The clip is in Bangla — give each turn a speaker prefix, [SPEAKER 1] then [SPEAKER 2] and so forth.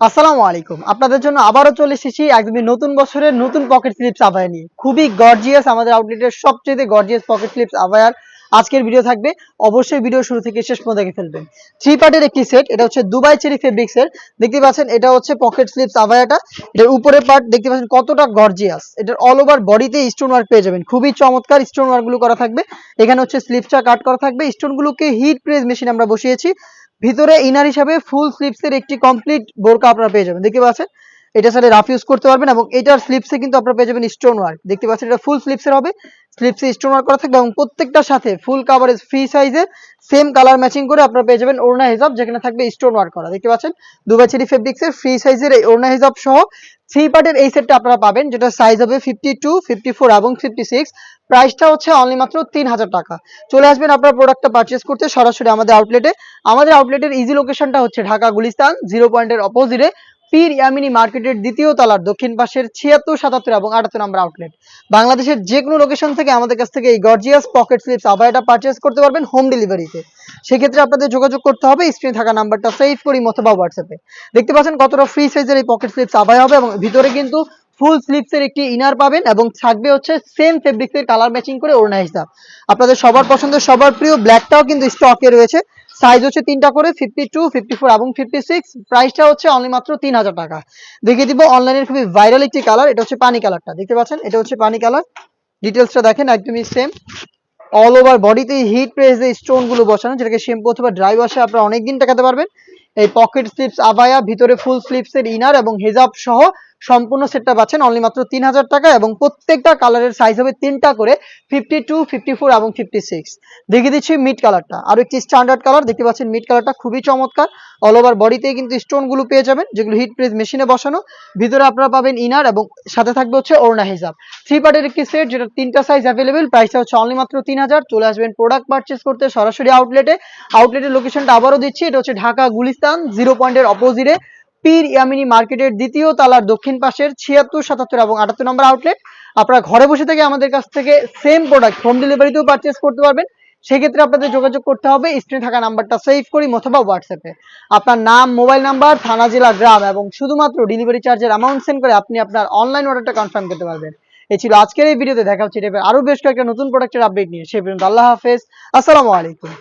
[SPEAKER 1] আসসালামু আলাইকুম। আপনাদের জন্য আবারও চলে এসেছি একদমই নতুন বছরের নতুন পকেট স্লিপস আবায়া নিয়ে খুবই গর্জিয়াস আমাদের আউটলেটের সবচেয়ে গর্জিয়াস পকেট স্লিপস আভায়ার আজকের ভিডিও থাকবে। অবশ্যই ভিডিও শুরু থেকে শেষ পর্যন্ত দেখে ফেলবেন। থ্রি পার্টের একটি সেট এটা হচ্ছে দুবাই চেরি ফেব্রিক্সের দেখতে পাচ্ছেন, এটা হচ্ছে পকেট স্লিপস আভায়াটা এটার উপরের পার্ট দেখতে পাচ্ছেন কতটা গর্জিয়াস এটার অল ওভার বডিতে স্টোন ওয়ার্ক পেয়ে যাবেন। খুবই চমৎকার স্টোন ওয়ার্কগুলো করা থাকবে। এখানে হচ্ছে স্লিপসটা কাট করা থাকবে। স্টোনগুলোকে হিট প্রেস মেশিন আমরা বসিয়েছি। ভিতরে ইনার হিসাবে ফুল স্লিপসের একটি কমপ্লিট বোরকা আপনারা পেয়ে যাবেন। দেখতে পাচ্ছেন? এটা সাথে রাফ ইউজ করতে পারবেন এবং এটার স্লিপসে কিন্তু আপনারা পেয়ে যাবেন স্টোন ওয়ার্ক দেখতে পাচ্ছেন, এটা ফুল স্লিপসের হবে। স্লিপসে স্টোন ওয়ার্ক করা থাকবে এবং প্রত্যেকটার সাথে ফুল কাভারেজ ফ্রি সাইজের সেম কালার ম্যাচিং করে আপনারা পেয়ে যাবেন ওড়না হিসাব যেখানে থাকবে স্টোন ওয়ার্ক করা। দেখতে পাচ্ছেন? দুবাই চেরি ফেব্রিক্সের ফ্রি সাইজের এই ওড়না হিসাব সহ থ্রি পার্টের এই সেটটা আপনারা পাবেন যেটা সাইজ হবে ফিফটি টু ফিফটি ফোর এবং ফিফটি সিক্স প্রাইসটা হচ্ছে অনলি মাত্র তিন হাজার টাকা। চলে আসবেন আপনার প্রোডাক্টটা পারচেস করতে সরাসরি আমাদের আউটলেটে আমাদের আউটলেটের ইজি লোকেশনটা হচ্ছে ঢাকা, গুলিস্তান জিরো পয়েন্টের অপোজিটে পীর ইয়ামিনী মার্কেটের দ্বিতীয় তলার দক্ষিণ পাশের ছিয়াত্তর, সাতাত্তর এবং আটাত্তর নম্বর আউটলেট বাংলাদেশের যে কোনো লোকেশন থেকে আমাদের কাছ থেকে এই গর্জিয়াস পকেট স্লিপস আবায়াটা পারচেস করতে পারবেন হোম ডেলিভারিতে সেক্ষেত্রে আপনাদের যোগাযোগ করতে হবে স্ক্রিনে থাকা নাম্বারটা সেভ করি অথবা হোয়াটসঅ্যাপে দেখতে পাচ্ছেন কতটা ফ্রি সাইজের এই পকেট স্লিপস আবায় হবে এবং ভিতরে কিন্তু ফুল স্লিপসের একটি ইনার পাবেন এবং থাকবে হচ্ছে সেম ফেব্রিক্সের কালার ম্যাচিং করে ওড়না হিসাব। আপনাদের সবার পছন্দের, সবার প্রিয় ব্ল্যাকটাও কিন্তু স্টকে রয়েছে। সাইজ হচ্ছে তিনটা করে ফিফটি টু ফিফটি ফোর এবং ফিফটি সিক্স প্রাইসটা হচ্ছে অনলি মাত্র তিন হাজার টাকা। দেখিয়ে দিব অনলাইনের খুবই ভাইরাল একটি কালার এটা হচ্ছে পানি কালারটা দেখতে পাচ্ছেন? এটা হচ্ছে পানি কালার ডিটেলসটা দেখেন, একদমই সেম অল ওভার বডিতে হিট প্রেস যে স্টোনগুলো বসানো, যেটাকে শ্যাম্পু অথবা ড্রাই ওয়াশে আপনারা অনেকদিন টাকাতে পারবেন। এই পকেট স্লিপস আবায়া, ভিতরে ফুল স্লিপসের ইনার এবং হেজাব সহ সম্পূর্ণ সেটটা পাচ্ছেন অনলি মাত্র তিন হাজার টাকা এবং প্রত্যেকটা কালারের সাইজ হবে তিনটা করে ফিফটি টু ফিফটি ফোর এবং ফিফটি সিক্স দেখিয়ে দিচ্ছি মিড কালারটা আর একটি স্ট্যান্ডার্ড কালার দেখতে পাচ্ছেন মিড কালারটা খুবই চমৎকার। অল ওভার বডিতে কিন্তু স্টোনগুলো পেয়ে যাবেন, যেগুলো হিট প্রেস মেশিনে বসানো। ভিতরে আপনারা পাবেন ইনার এবং সাথে থাকবে হচ্ছে ওড়না হিজাব। থ্রি পার্টের একটি সেট যেটা তিনটা সাইজ অ্যাভেলেবেল প্রাইসটা হচ্ছে অনলি মাত্র তিন হাজার চলে আসবেন প্রোডাক্ট পারচেস করতে সরাসরি আউটলেটে আউটলেটের লোকেশনটা আবারও দিচ্ছি, এটা হচ্ছে ঢাকা, গুলিস্তান জিরো পয়েন্টের অপোজিটে পীর ইয়ামিনী মার্কেটের দ্বিতীয় তালার দক্ষিণ পাশের ছিয়াত্তর, সাতাত্তর এবং আটাত্তর নম্বর আউটলেট আপনারা ঘরে বসে থেকে আমাদের কাছ থেকে সেম প্রোডাক্ট হোম ডেলিভারিতেও পারচেস করতে পারবেন। সেক্ষেত্রে আপনাদের যোগাযোগ করতে হবে স্ক্রিনে থাকা নাম্বারটা সেভ করি, অথবা হোয়াটসঅ্যাপে আপনার নাম মোবাইল নাম্বার থানা, জেলা, গ্রাম এবং শুধুমাত্র ডেলিভারি চার্জের অ্যামাউন্ট সেন্ড করে আপনি আপনার অনলাইন অর্ডারটা কনফার্ম করতে পারবেন। এই ছিল আজকের এই ভিডিওতে দেখা হচ্ছে এটার আরও বেশ কয়েকটা নতুন প্রোডাক্টের আপডেট নিয়ে। সে পর্যন্ত আল্লাহ হাফেজ। আসসালামু আলাইকুম।